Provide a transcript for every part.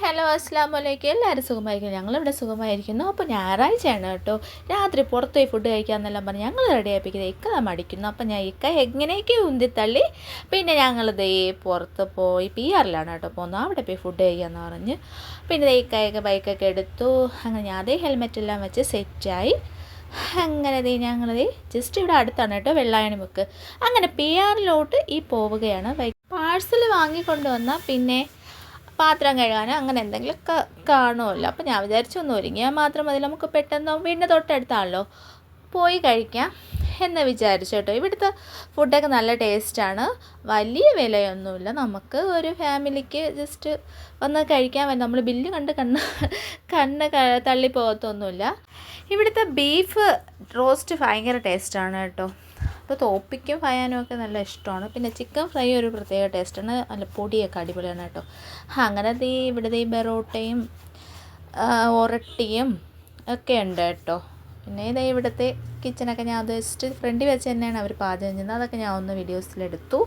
Hello അസ്സാം വലൈക്കും എല്ലാവരും സുഖമായിരിക്കും ഞങ്ങളിവിടെ സുഖമായിരിക്കുന്നു. അപ്പോൾ ഞായറാഴ്ചയാണ് കേട്ടോ. രാത്രി പുറത്ത് പോയി ഫുഡ് കഴിക്കാമെന്നെല്ലാം പറഞ്ഞ് ഞങ്ങൾ റെഡി ആയിപ്പിക്കുന്നത് ഇക്ക മടിക്കുന്നു. അപ്പം ഞാൻ ഇക്ക എങ്ങനെയൊക്കെ ഉന്തിത്തള്ളി. പിന്നെ ഞങ്ങൾ ദേ പുറത്ത് പോയി പി ആറിലാണ് കേട്ടോ പോകുന്നത് അവിടെ പോയി ഫുഡ് കഴിക്കാമെന്ന് പറഞ്ഞ്. പിന്നെ ഇക്കയൊക്കെ ബൈക്കൊക്കെ എടുത്തു. അങ്ങനെ ഞാൻ അതേ ഹെൽമെറ്റ് എല്ലാം വെച്ച് സെറ്റായി അങ്ങനെ ദേ ഞങ്ങൾ ദേ ജസ്റ്റ് ഇവിടെ അടുത്താണ് കേട്ടോ വെള്ളായണി മുക്ക് അങ്ങനെ പി ആറിലോട്ട് ഈ പോവുകയാണ്. ബൈക്ക് പാഴ്സൽ വാങ്ങിക്കൊണ്ടുവന്നാൽ പിന്നെ പാത്രം കഴുകാനോ അങ്ങനെ എന്തെങ്കിലും കാണുമല്ലോ. അപ്പോൾ ഞാൻ വിചാരിച്ചു ഒന്ന് ഒരുങ്ങിയാൽ മാത്രം മതി. നമുക്ക് പെട്ടെന്ന് വീടിന്റെ തൊട്ടടുത്താണല്ലോ. പോയി കഴിക്കാം എന്ന് വിചാരിച്ചു കേട്ടോ. ഇവിടുത്തെ ഫുഡൊക്കെ നല്ല ടേസ്റ്റാണ് വലിയ വിലയൊന്നുമില്ല. നമുക്ക് ഒരു ഫാമിലിക്ക് ജസ്റ്റ് വന്ന് കഴിക്കാൻ വേണ്ടി നമ്മൾ ബില്ല് കണ്ട് കണ്ണ് കണ്ണ് തള്ളി പോകത്തൊന്നുമില്ല. ഇവിടുത്തെ ബീഫ് റോസ്റ്റ് ഭയങ്കര ടേസ്റ്റാണ് കേട്ടോ. അപ്പോൾ തോപ്പിക്കും ഫയാനും ഒക്കെ നല്ല ഇഷ്ടമാണ്. പിന്നെ ചിക്കൻ ഫ്രൈ ഒരു പ്രത്യേക ടേസ്റ്റാണ് നല്ല പൊടിയൊക്കെ അടിപൊളിയാണ് കേട്ടോ. അങ്ങനെ ഈ ഇവിടുത്തെ ഈ ബെറോട്ടയും ഒരട്ടിയും ഒക്കെ ഉണ്ട് കേട്ടോ. പിന്നെ ഇതേ ഇവിടുത്തെ കിച്ചണൊക്കെ ഞാൻ ജസ്റ്റ് ഫ്രണ്ടിൽ വെച്ച് തന്നെയാണ് അവർ പാചകം ചെയ്യുന്നത്. അതൊക്കെ ഞാൻ ഒന്ന് വീഡിയോസിലെടുത്തു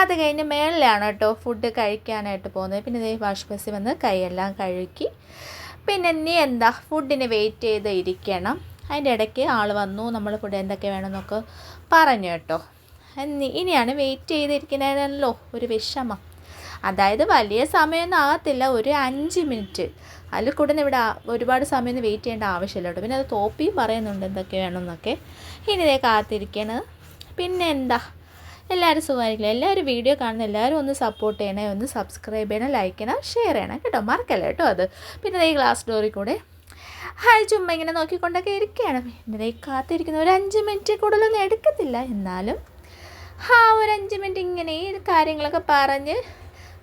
അത് കഴിഞ്ഞ് മേളിലാണ് കേട്ടോ ഫുഡ് കഴിക്കാനായിട്ട് പോകുന്നത്. പിന്നെ ഇതേ വാഷ് ബസ്സിൽ വന്ന് കൈയെല്ലാം കഴുകി. പിന്നെ ഇനി എന്താ? ഫുഡിന് വെയിറ്റ് ചെയ്ത് ഇരിക്കണം. അതിന്റെ ഇടയ്ക്ക് ആൾ വന്നു നമ്മൾ ഫുഡ് എന്തൊക്കെ വേണമെന്നൊക്കെ പറഞ്ഞു കേട്ടോ. ഇനി ഇനിയാണ് വെയിറ്റ് ചെയ്തിരിക്കുന്നതല്ലോ ഒരു വിഷമം. അതായത് വലിയ സമയമൊന്നും ആകത്തില്ല ഒരു അഞ്ച് മിനിറ്റ് അതിൽ കൂടുതൽ ഇവിടെ ഒരുപാട് സമയം വെയിറ്റ് ചെയ്യേണ്ട ആവശ്യമില്ല കേട്ടോ. പിന്നെ അത് തോപ്പിയും പറയുന്നുണ്ട് എന്തൊക്കെ വേണമെന്നൊക്കെ. ഇനി ഇതേ കാത്തിരിക്കണത് പിന്നെ എന്താ? എല്ലാവരും സുഖമായിരിക്കില്ല എല്ലാവരും വീഡിയോ കാണുന്ന എല്ലാവരും ഒന്ന് സപ്പോർട്ട് ചെയ്യണേ ഒന്ന് സബ്സ്ക്രൈബ് ചെയ്യണം ലൈക്ക് ചെയ്യണം ഷെയർ ചെയ്യണം കേട്ടോ. മറക്കല്ല കേട്ടോ അത്. പിന്നെ ഈ ഗ്ലാസ് ഡോറിൽ കൂടെ ഹായ് ചുമ്മാ ഇങ്ങനെ നോക്കിക്കൊണ്ടൊക്കെ ഇരിക്കുകയാണ്. ദേ കാത്തിരിക്കുന്ന ഒരു അഞ്ച് മിനിറ്റ് കൂടുതലൊന്നും എടുക്കത്തില്ല. എന്നാലും ആ ഒരു അഞ്ച് മിനിറ്റ് ഇങ്ങനെ ഈ കാര്യങ്ങളൊക്കെ പറഞ്ഞ്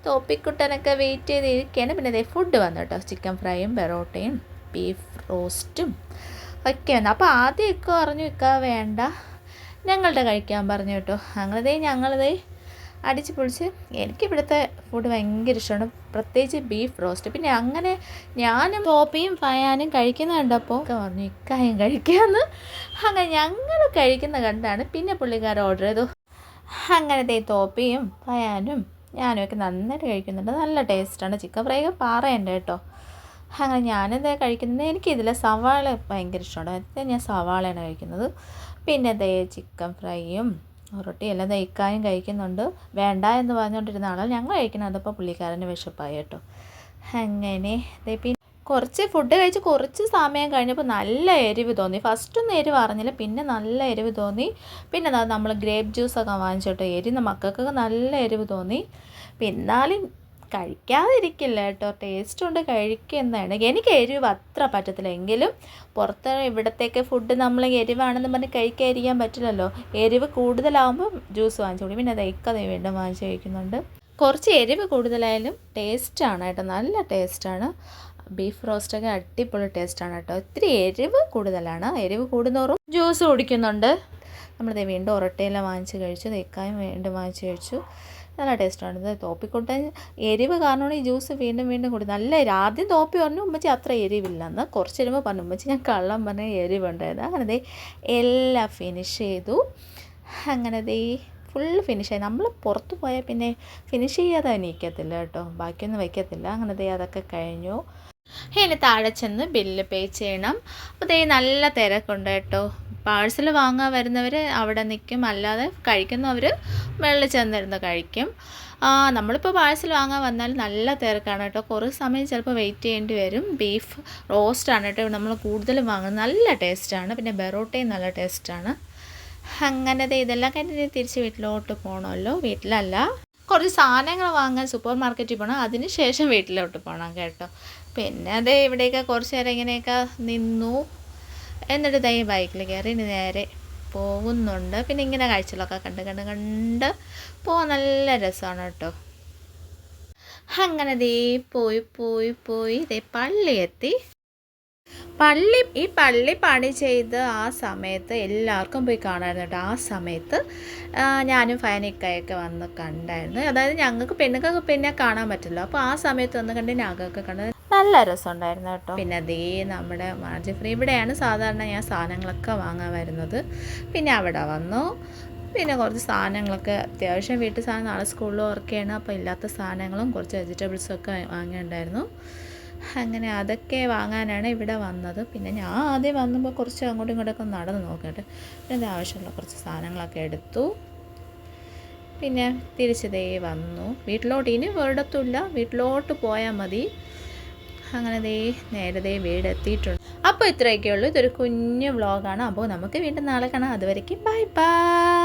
തോപ്പിക്കുട്ടനൊക്കെ വെയിറ്റ് ചെയ്ത് ഇരിക്കുകയാണ് പിന്നെ ദേ ഫുഡ് വന്നു കേട്ടോ. ചിക്കൻ ഫ്രൈയും പെറോട്ടയും ബീഫ് റോസ്റ്റും ഒക്കെ വന്നു. അപ്പോൾ ആദ്യമൊക്കെ പറഞ്ഞു വെക്കാൻ വേണ്ട. ഞങ്ങളുടെ കഴിക്കാൻ പറഞ്ഞു കേട്ടോ. അങ്ങനതേ ഞങ്ങളിതേ അടിച്ച് പൊളിച്ച് എനിക്കിവിടുത്തെ ഫുഡ് ഭയങ്കര ഇഷ്ടമാണ് പ്രത്യേകിച്ച് ബീഫ് റോസ്റ്റ് പിന്നെ അങ്ങനെ ഞാനും പോപ്പിയും ഫയാനും കഴിക്കുന്ന കണ്ടപ്പോൾ പറഞ്ഞു ഇക്കായും കഴിക്കാമെന്ന് അങ്ങനെ ഞങ്ങൾ കഴിക്കുന്ന കണ്ടാണ് പിന്നെ പുള്ളിക്കാരൻ ഓർഡർ ചെയ്തു. അങ്ങനത്തെ തോപ്പിയും പയാനും ഞാനും ഒക്കെ നന്നായിട്ട് കഴിക്കുന്നുണ്ട്. നല്ല ടേസ്റ്റാണ് ചിക്കൻ ഫ്രൈ ഒക്കെ പാറയുണ്ട് കേട്ടോ. അങ്ങനെ ഞാനെന്താ കഴിക്കുന്നത്. എനിക്കിതിലെ സവാള ഭയങ്കര ഇഷ്ടമാണ് ഞാൻ സവാളയാണ് കഴിക്കുന്നത്. പിന്നെ ദേ ചിക്കൻ ഫ്രൈയും റൊട്ടി എല്ലാം തയ്ക്കാനും കഴിക്കുന്നുണ്ട്. വേണ്ട എന്ന് പറഞ്ഞുകൊണ്ടിരുന്ന ആളാണ് ഞങ്ങൾ കഴിക്കുന്നത്. അതിപ്പോൾ പുള്ളിക്കാരന് വിശപ്പായി കേട്ടോ. അങ്ങനെ പിന്നെ കുറച്ച് ഫുഡ് കഴിച്ച് കുറച്ച് സമയം കഴിഞ്ഞപ്പോൾ നല്ല എരിവ് തോന്നി. ഫസ്റ്റ് ഒന്നും എരിവ് അറിഞ്ഞില്ല പിന്നെ നല്ല എരിവ് തോന്നി. പിന്നെ നമ്മൾ ഗ്രേപ്പ് ജ്യൂസൊക്കെ വാങ്ങിച്ചിട്ട് എരിന്ന മക്കൾക്കൊക്കെ നല്ല എരിവ് തോന്നി. പിന്നെ എന്നാലും കഴിക്കാതിരിക്കില്ല കേട്ടോ. ടേസ്റ്റ് കൊണ്ട് കഴിക്കുന്നതാണ്. എനിക്ക് എരിവ് അത്ര പറ്റത്തില്ല. എങ്കിലും പുറത്ത് ഇവിടത്തേക്ക് ഫുഡ് നമ്മൾ എരിവാണെന്ന് പറഞ്ഞ് കഴിക്കാതിരിക്കാൻ പറ്റില്ലല്ലോ. എരിവ് കൂടുതലാകുമ്പോൾ ജ്യൂസ് വാങ്ങിച്ചു കൊടുക്കും. പിന്നെ ദൈക്കത വീണ്ടും വാങ്ങിച്ച് കഴിക്കുന്നുണ്ട്. കുറച്ച് എരിവ് കൂടുതലായാലും ടേസ്റ്റാണ് കേട്ടോ. നല്ല ടേസ്റ്റാണ് ബീഫ് റോസ്റ്റൊക്കെ അടിപൊളി ടേസ്റ്റാണ് കേട്ടോ. ഇത്തിരി എരിവ് കൂടുതലാണ്. എരിവ് കൂടുന്നോറും ജ്യൂസ് കുടിക്കുന്നുണ്ട്. നമ്മളിത് വീണ്ടും ഒരട്ടയെല്ലാം വാങ്ങിച്ച് കഴിച്ചു. തേക്കായും വീണ്ടും വാങ്ങിച്ച് കഴിച്ചു. നല്ല ടേസ്റ്റാണ് ഇത് തോപ്പിക്കൊട്ടൻ എരിവ് കാരണമാണ് ഈ ജ്യൂസ് വീണ്ടും വീണ്ടും കുടി നല്ല ആദ്യം തോപ്പി പറഞ്ഞു ഉമ്മച്ചി അത്ര എരിവില്ലെന്ന് കുറച്ച് എരിവ് പറഞ്ഞു ഉമ്മച്ചി ഞാൻ കള്ളം പറഞ്ഞ എരിവുണ്ടായത് അങ്ങനെ ദേ എല്ലാം ഫിനിഷ് ചെയ്തു. അങ്ങനെ ദേ ഫുൾ ഫിനിഷ് ആയി. നമ്മൾ പുറത്ത് പോയാൽ പിന്നെ ഫിനിഷ് ചെയ്യാതെ നിൽക്കത്തില്ല കേട്ടോ. ബാക്കിയൊന്നും വയ്ക്കത്തില്ല അങ്ങനെ ദേ അതൊക്കെ കഴിഞ്ഞു. ഇനി താഴെ ചെന്ന് ബില്ല് പേ ചെയ്യണം. അപ്പോൾ ദേ നല്ല തിരക്കുണ്ട് കേട്ടോ. പാഴ്സൽ വാങ്ങാൻ വരുന്നവർ അവിടെ നിൽക്കും. അല്ലാതെ കഴിക്കുന്നവർ വെള്ളിൽ ചെന്നിരുന്ന് കഴിക്കും. നമ്മളിപ്പോൾ പാഴ്സൽ വാങ്ങാൻ വന്നാൽ നല്ല തിരക്കാണ് കേട്ടോ. കുറേ സമയം ചിലപ്പോൾ വെയിറ്റ് ചെയ്യേണ്ടി വരും. ബീഫ് റോസ്റ്റാണ് കേട്ടോ. നമ്മൾ കൂടുതലും വാങ്ങുന്നത്. നല്ല ടേസ്റ്റാണ് പിന്നെ ബെറോട്ടയും നല്ല ടേസ്റ്റാണ് അങ്ങനത്തെ ഇതെല്ലാം കഴിഞ്ഞ് തിരിച്ച് വീട്ടിലോട്ട് പോകണമല്ലോ വീട്ടിലല്ല. കുറച്ച് സാധനങ്ങൾ വാങ്ങാൻ സൂപ്പർ മാർക്കറ്റിൽ പോകണം അതിന് ശേഷം വീട്ടിലോട്ട് പോകണം കേട്ടോ. പിന്നെ അത് ഇവിടെയൊക്കെ കുറച്ച് നേരം ഇങ്ങനെയൊക്കെ നിന്നു. എന്നിട്ട് ദൈ ബൈക്കിൽ കയറി ഇനി നേരെ പോകുന്നുണ്ട്. പിന്നെ ഇങ്ങനെ കാഴ്ചകളൊക്കെ കണ്ട് കണ്ട് കണ്ട് പോകാൻ നല്ല രസമാണ് കേട്ടോ. അങ്ങനെ ദേ പോയി പോയി പോയി. ദേ പള്ളി എത്തി. പള്ളി ഈ പള്ളി പണി ചെയ്ത് ആ സമയത്ത് എല്ലാവർക്കും പോയി കാണാമായിരുന്നു കേട്ടോ. ആ സമയത്ത് ഞാനും ഫയനിക്കയൊക്കെ വന്ന് കണ്ടായിരുന്നു. അതായത് ഞങ്ങൾക്ക് പെണ്ണുങ്ങൾക്ക് പിന്നെ കാണാൻ പറ്റില്ല. അപ്പോൾ ആ സമയത്ത് വന്ന് കണ്ട് ഞങ്ങൾക്ക് കണ്ടത് നല്ല രസമുണ്ടായിരുന്നു കേട്ടോ. പിന്നെ അതേ നമ്മുടെ മാർജി ഫ്രീ ഇവിടെയാണ് സാധാരണ ഞാൻ സാധനങ്ങളൊക്കെ വാങ്ങാൻ വരുന്നത്. പിന്നെ അവിടെ വന്നു. പിന്നെ കുറച്ച് സാധനങ്ങളൊക്കെ അത്യാവശ്യം വീട്ടിൽ സാധനം നാളെ സ്കൂളിൽ വർക്കാണ് അപ്പോൾ ഇല്ലാത്ത സാധനങ്ങളും കുറച്ച് വെജിറ്റബിൾസും ഒക്കെ വാങ്ങിയിട്ടുണ്ടായിരുന്നു അങ്ങനെ അതൊക്കെ വാങ്ങാനാണ് ഇവിടെ വന്നത്. പിന്നെ ഞാൻ ആദ്യം വന്നപ്പോൾ കുറച്ച് അങ്ങോട്ടും ഇങ്ങോട്ടൊക്കെ നടന്ന് നോക്കട്ടെ പിന്നെ ആവശ്യമുള്ള കുറച്ച് സാധനങ്ങളൊക്കെ എടുത്തു. പിന്നെ തിരിച്ചതേ വന്നു. വീട്ടിലോട്ട് ഇനി ഒരിടത്തുമില്ല വീട്ടിലോട്ട് പോയാൽ മതി. അങ്ങനെ ദേ നേരത്തെ വീടെത്തിയിട്ടുണ്ട്. അപ്പോൾ ഇത്രയൊക്കെ ഉള്ളൂ ഇതൊരു കുഞ്ഞു വ്ളോഗാണ് അപ്പോൾ നമുക്ക് വീണ്ടും നാളെ കാണാം. അതുവരേക്കും ബൈ ബൈ.